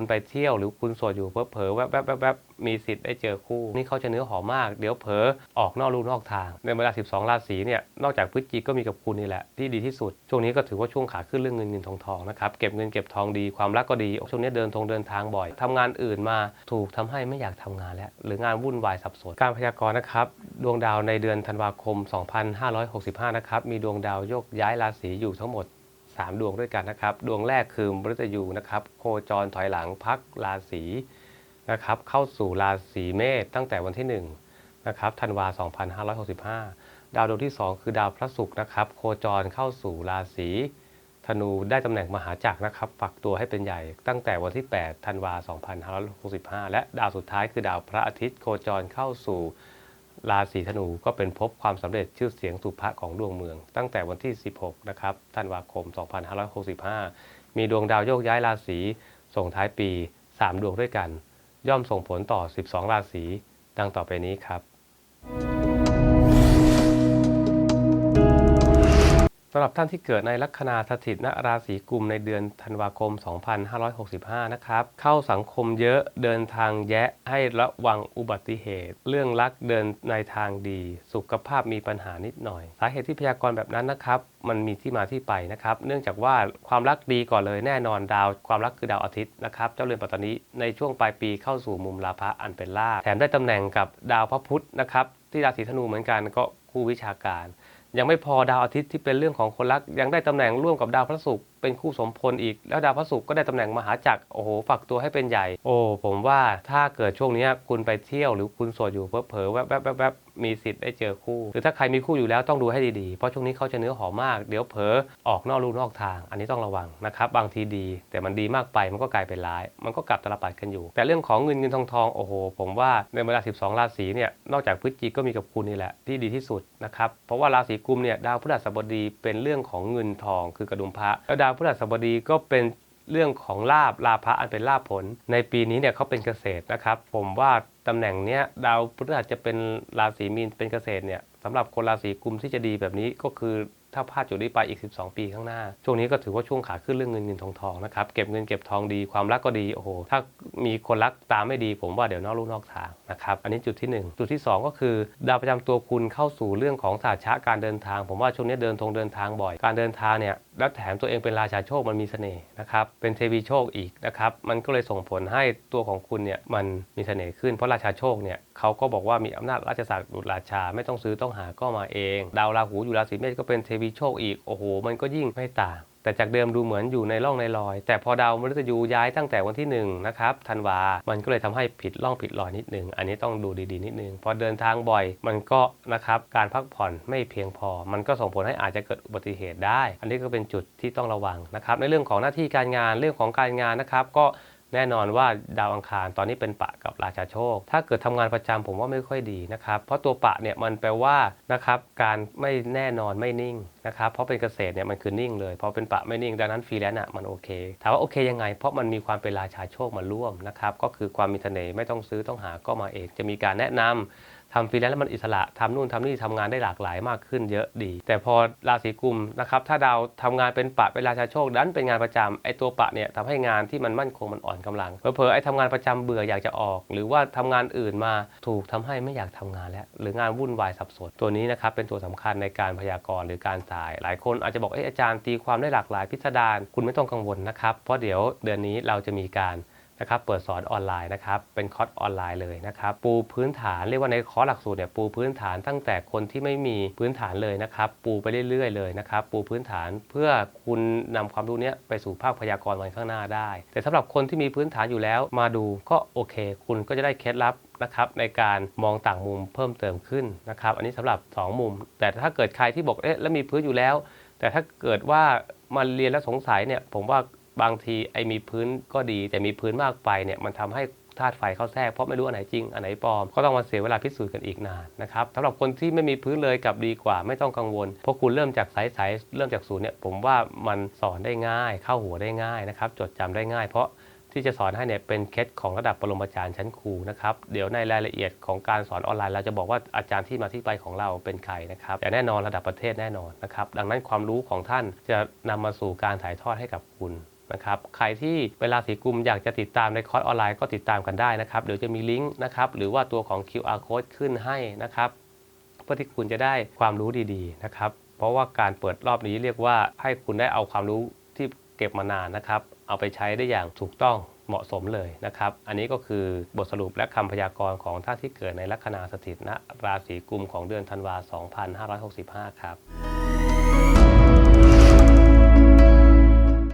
ณไปเที่ยวหรือคุณโสดอยู่เผลอๆแวบๆแวบๆมีสิทธิ์ได้เจอคู่ นี่เขาจะเนื้อหอมมาก เดี๋ยวเผลอออกนอกลู่นอกทาง ในเวลา 12 ราศีเนี่ยนอกจากพฤศจิกก็มีกับคุณนี่แหละที่ดีที่สุด ช่วงนี้ก็ถือว่าช่วงขาขึ้นเรื่องเงินเงินทองทองนะครับเก็บเงินเก็บทองดีความรักก็ดีช่วงนี้เดินทงเดินทางบ่อยทำงานอื่นมาถูกทำให้ไม่อยากทำงานแล้วหรืองานวุ่นวายสับสนการพยากรณ์นะครับดวงดาวในเดือนธันวาคม 2565 นะครับมีดวงดาวโยกย้ายราศีอยู่ทั้งหมด 3 ดวงด้วยกันนะครับ ดวงแรกคือมฤตยูนะครับ โคจรถอยหลังพักราศีนะครับ เข้าสู่ราศีเมษตั้งแต่วันที่1นะครับธันวา 2565 ดาวดวงที่ 2 คือดาวพระศุกร์นะครับ โคจรเข้าสู่ราศีธนูได้ตำแหน่งมหาจักรนะครับฝักตัวให้เป็นใหญ่ตั้งแต่วันที่8ธันวา 2565 และดาวสุดท้ายคือดาวพระอาทิตย์โคจรเข้าสู่ ราศีธนูก็เป็นพบความสำเร็จชื่อเสียงสุภะของดวงเมือง ตั้งแต่วันที่ 16 นะครับธันวาคม 2565 มีดวงดาวโยกย้ายราศีส่งท้ายปี 3 ดวงด้วยกัน ย่อมส่งผลต่อ 12 ราศีดังต่อไปนี้ครับ สำหรับท่านที่เกิดในลัคนาสถิตณราศีกุมในเดือนธันวาคม 2565 นะครับ เข้าสังคมเยอะเดินทางแยะให้ระวังอุบัติเหตุ เรื่องรักเดินในทางดี สุขภาพมีปัญหานิดหน่อย สาเหตุที่พยากรณ์แบบนั้นนะครับ มันมีที่มาที่ไปนะครับ เนื่องจากว่าความรักดีก่อนเลยแน่นอนดาว ความรักคือดาวอาทิตย์นะครับเจ้าเรือนปัตตานีในช่วงปลายปีเข้าสู่มุมลาภะอันเป็นลาแถมได้ตำแหน่งกับดาวพระพุธนะครับที่ราศีธนูเหมือนกันก็คู่วิชาการ ยังไม่พอดาวอาทิตย์ที่เป็นเรื่องของคนรักยังได้ตำแหน่งร่วมกับดาวพระศุกร์ เป็นคู่สมพลอีก แล้วดาวพระศุกร์ก็ได้ตำแหน่งมหาจักรโอ้โหฝักตัวให้เป็นใหญ่ โอ้ผมว่าถ้าเกิดช่วงนี้คุณไปเที่ยวหรือคุณโสดอยู่เผลอๆแวบแวบๆมีสิทธิ์ได้เจอคู่ หรือถ้าใครมีคู่อยู่แล้วต้องดูให้ดีๆ เพราะช่วงนี้เขาจะเนื้อหอมมาก เดี๋ยวเผลอออกนอกลู่นอกทาง อันนี้ต้องระวังนะครับ บางทีดี แต่มันดีมากไปมันก็กลายเป็นร้าย มันก็กลับตลปัดกันอยู่ แต่เรื่องของเงินเงินทองทองโอ้โห ผมว่าในเวลา 12 ราศีเนี่ย นอกจากพฤศจิกก็มีกับคุณนี่แหละที่ดีที่สุดนะครับ เพราะว่าราศีกุมเนี่ยดาวพฤหัสบดีเป็นเรื่องของเงินทองคือกระดุมพระแล้วดาวาวพฤหัสบดีก็เป็นเรื่องของลาบลาภะอันเป็นลาภผล ในปีนี้เนี่ยเขาเป็นเกษตรนะครับ ผมว่าตำแหน่งเนี้ยดาวพฤหัสจะเป็นราศีมีนเป็นเกษตรเนี่ยสำหรับคนราศีกุมที่จะดีแบบนี้ก็คือถ้าพลาดจุดนี้ไปอีก 12 ปีข้างหน้า ช่วงนี้ก็ถือว่าช่วงขาขึ้นเรื่องเงินเงินทองทองนะครับ เก็บเงินเก็บทองดีความรักก็ดีโอ้โหถ้ามีคนรักตามไม่ดีผมว่าเดี๋ยวนอกลู่นอกทางนะครับ อันนี้จุดที่หนึ่งจุดที่สองก็คือ ดาวประจำตัวคุณเข้าสู่เรื่องของศาสชะการเดินทาง ผมว่าช่วงนี้เดินทงเดินทางบ่อย การเดินทางเนี่ย แล้วแถมตัวเองเป็นราชาโชคมันมีเสน่ห์นะครับ เป็นเทวีโชคอีกนะครับ มันก็เลยส่งผลให้ตัวของคุณเนี่ยมันมีเสน่ห์ขึ้น เพราะราชาโชคเนี่ยเขาก็บอกว่ามีอำนาจราชศักดิ์ดุจราชาไม่ต้องซื้อต้องหาก็มาเอง ดาวราหูอยู่ราศีเมษก็เป็นเทวีโชคอีก โอ้โห มันก็ยิ่งไม่ต่างแต่จากเดิมดูเหมือนอยู่ในร่องในรอย แต่พอดาวมฤตยูย้ายตั้งแต่วันที่1นะครับธันวา มันก็เลยทำให้ผิดร่องผิดรอยนิดนึง อันนี้ต้องดูดีๆ นิดนึง พอเดินทางบ่อย มันก็นะครับการพักผ่อนไม่เพียงพอ มันก็ส่งผลให้อาจจะเกิดอุบัติเหตุได้ อันนี้ก็เป็นจุดที่ต้องระวังนะครับ ในเรื่องของหน้าที่การงานเรื่องของการงานนะครับก็ แน่นอนว่าดาวอังคารตอนนี้เป็นปะกับราชาโชค ถ้าเกิดทำงานประจำผมว่าไม่ค่อยดีนะครับ เพราะตัวปะเนี่ยมันแปลว่านะครับการไม่แน่นอนไม่นิ่งนะครับ เพราะเป็นเกษตรเนี่ยมันคือนิ่งเลยพอเป็นปะไม่นิ่งดังนั้นฟรีแลนซ์อะมันโอเคถามว่าโอเคยังไง เพราะมันมีความเป็นราชาโชคมาร่วมนะครับก็คือความมีเสน่ห์ไม่ต้องซื้อต้องหาก็มาเองจะมีการแนะนำ ทำฟรีแลนซ์แล้วมันอิสระทำนู่นทำนี่ทำงานได้หลากหลายมากขึ้นเยอะดี แต่พอราศีกุมนะครับถ้าดาวทำงานเป็นปะเป็นราชาโชคดันเป็นงานประจำไอ้ตัวปะเนี่ยทำให้งานที่มันมั่นคงมันอ่อนกำลังเผลอๆไอ้ทำงานประจำเบื่ออยากจะออก หรือว่าทำงานอื่นมาถูกทำให้ไม่อยากทำงานแล้ว หรืองานวุ่นวายสับสนตัวนี้นะครับเป็นตัวสำคัญในการพยากรณ์หรือการถ่าย หลายคนอาจจะบอกเอออาจารย์ตีความได้หลากหลายพิสดารคุณไม่ต้องกังวลนะครับเพราะเดี๋ยวเดือนนี้เราจะมีการ นะครับเปิดสอนออนไลน์นะครับเป็นคอร์สออนไลน์เลยนะครับปูพื้นฐานเรียกว่าในคอร์สหลักสูตรเนี่ยปูพื้นฐานตั้งแต่คนที่ไม่มีพื้นฐานเลยนะครับปูไปเรื่อยๆเลยนะครับปูพื้นฐานเพื่อคุณนำความรู้เนี้ยไปสู่ภาคพยากรณ์วันข้างหน้าได้ แต่สำหรับคนที่มีพื้นฐานอยู่แล้วมาดูก็โอเค คุณก็จะได้เคล็ดลับนะครับในการมองต่างมุมเพิ่มเติมขึ้นนะครับอันนี้สำหรับ 2 มุม แต่ถ้าเกิดใครที่บอกเอ๊ะแล้วมีพื้นอยู่แล้ว แต่ถ้าเกิดว่ามาเรียนแล้วสงสัยเนี่ยผมว่า บางทีไอ้มีพื้นก็ดี แต่มีพื้นมากไปเนี่ยมันทำให้ธาตุไฟเข้าแทรกเพราะไม่รู้อันไหนจริงอันไหนปลอมก็ต้องมาเสียเวลาพิสูจน์กันอีกนานนะครับสำหรับคนที่ไม่มีพื้นเลยกับดีกว่าไม่ต้องกังวล เพราะคุณเริ่มจากสายสายเริ่มจากศูนย์เนี่ยผมว่ามันสอนได้ง่าย เข้าหัวได้ง่ายนะครับจดจำได้ง่าย เพราะที่จะสอนให้เนี่ยเป็นเคล็ดของระดับปรมาจารย์ชั้นครูนะครับเดี๋ยวในรายละเอียดของการสอนออนไลน์เราจะบอกว่าอาจารย์ที่มาที่ไปของเราเป็นใครนะครับแต่แน่นอนระดับประเทศแน่นอนนะครับดังนั้นความรู้ของท่านจะนำมาสู่การถ่ายทอดให้กับคุณ นะครับใครที่เป็นราศีกุมอยากจะติดตามในคอร์สออนไลน์ก็ติดตามกันได้นะครับเดี๋ยวจะมีลิงก์นะครับหรือว่าตัวของ QR code ขึ้นให้นะครับเพื่อที่คุณจะได้ความรู้ดีๆนะครับเพราะว่าการเปิดรอบนี้เรียกว่าให้คุณได้เอาความรู้ที่เก็บมานานนะครับเอาไปใช้ได้อย่างถูกต้องเหมาะสมเลยนะครับ อันนี้ก็คือบทสรุปและคำพยากรณ์ของท่านที่เกิดในลัคนาสถิตณราศีกุมของเดือนธันวา 2565 ครับ